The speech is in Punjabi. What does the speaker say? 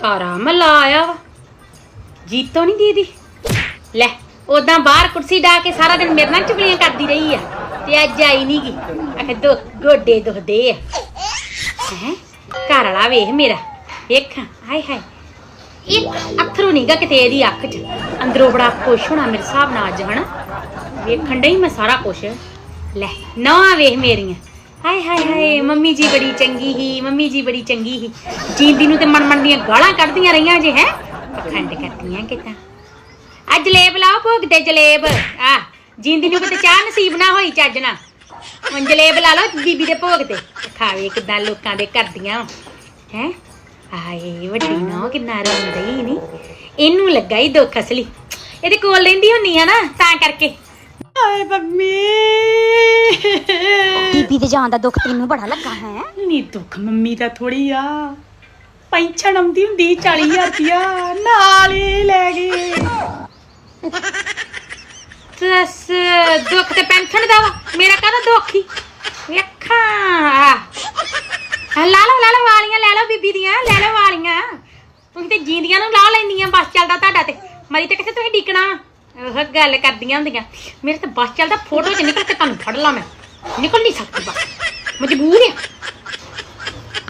ਸਾਰਾ ਮਹੱਲਾ ਆਇਆ ਵਾ। ਜੀਤੋ ਨਹੀਂ ਦੀਦੀ? ਲੈ ਉਦਾਂ ਬਾਹਰ ਕੁਰਸੀ ਢਾ ਕੇ ਸਾਰਾ ਦਿਨ ਮੇਰੇ ਨਾਲ ਚੁਗਲੀਆਂ ਕਰਦੀ ਰਹੀ ਆ, ਤੇ ਅੱਜ ਆਈ ਨਹੀਂ ਗੀ। ਆਖੇ ਦੋ ਗੋਡੇ ਦੁਖਦੇ ਆ। ਹੈ? ਘਰ ਵਾਲਾ ਵੇਖ ਮੇਰਾ, ਵੇਖ, ਹਾਏ ਹਾਏ। ਇੱਕ ਅੱਖਰੋਂ ਨਹੀਂਗਾ ਕਿਤੇ ਇਹਦੀ ਅੱਖ 'ਚ। ਅੰਦਰੋਂ ਬੜਾ ਖੁਸ਼ ਹੋਣਾ ਮੇਰੇ ਹਿਸਾਬ ਨਾਲ ਅੱਜ, ਹਨਾ? ਵੇਖਣ ਡਈ ਮੈਂ ਸਾਰਾ ਕੁਛ। ਲੈ ਨਾ ਵੇਖ ਮੇਰੀਆਂ। ਹਾਏ ਹਾਏ ਹਾਏ, ਮੰਮੀ ਜੀ ਬੜੀ ਚੰਗੀ ਹੀ, ਮੰਮੀ ਜੀ ਬੜੀ ਚੰਗੀ ਹੀ। ਜੀਂਦੀ ਨੂੰ ਤੇ ਮਨ ਦੀਆਂ ਗਾਲਾਂ ਕੱਢਦੀਆਂ ਰਹੀਆਂ ਜੇ, ਹੈ? ਪਖੰਡ ਕਰਦੀਆਂ ਕਿਤਾ ਅੱਜ ਜਲੇਬ ਲਾਓ ਭੋਗ ਤੇ ਜਲੇਬ। ਆ, ਜੀਂਦੀ ਨੂੰ ਕਿਤੇ ਚਾਹ ਨਸੀਬ ਨਾ ਹੋਈ ਚੱਜ ਨਾ ਹੁਣ ਜਲੇਬ ਲਾ ਲਓ ਬੀਬੀ ਦੇ ਭੋਗ ਤੇ। ਖਾਵੇ ਕਿਦਾਂ ਲੋਕਾਂ ਦੇ ਕਰਦੀਆਂ। ਹੈ? ਆਏ ਵੱਡੀ ਨਾ ਕਿੰਨਾ ਰੋਂਦੀ ਨਹੀਂ ਇਹਨੂੰ ਲੱਗਾ ਹੀ ਦੁੱਖ ਅਸਲੀ। ਇਹਦੇ ਕੋਲ ਰਹਿੰਦੀ ਹੁੰਨੀ ਆ ਨਾ, ਤਾਂ ਕਰਕੇ। ਹਾਏ, ਮੰਮੀ। ਬੀਬੀ ਦੇ ਜਾਣ ਦਾ ਦੁੱਖ ਤੈਨੂੰ ਬੜਾ ਲੱਗਾ ਹੈ? ਨੀ ਦੁੱਖ ਮੰਮੀ ਦਾ ਥੋੜੀ ਆ। ਪੈਨਸ਼ਨ ਆਉਂਦੀ ਹੁੰਦੀ 40000 ਰੁਪਿਆ ਨਾਲ ਹੀ ਲੈ ਗਏ। ਤਸ ਦੁੱਖ ਤੇ ਪੈਨਸ਼ਨ ਦਾ ਵਾ। ਮੇਰਾ ਕਾਹਦਾ ਦੁੱਖ ਹੀ ਵੇਖਾਂ ਆ ਲਾ ਲਓ ਲਾ ਲਓ ਵਾਲੀਆਂ ਲੈ ਲਓ ਬੀਬੀ ਦੀਆਂ ਲੈ ਲਓ ਵਾਲੀਆਂ। ਤੁਸੀਂ ਤੇ ਜੀਂਦੀਆਂ ਨੂੰ ਲਾ ਲੈਂਦੀਆਂ ਬਸ ਚੱਲਦਾ ਤੁਹਾਡਾ ਤੇ। ਮਰੀ ਤੇ ਕਿੱਥੇ ਤੁਸੀਂ ਡੀਕਣਾ? ਉਹ ਗੱਲ ਕਰਦੀਆਂ ਹੁੰਦੀਆਂ। ਮੇਰੇ ਤੇ ਬਸ ਚੱਲਦਾ ਫੋਟੋ 'ਚ ਨਿਕਲ ਕੇ ਤੁਹਾਨੂੰ ਫੜ ਲਾਂ ਮੈਂ। ਨਿਕਲ ਨਹੀਂ ਸਕਦੀ ਬਸ ਮਜਬੂਰ ਆ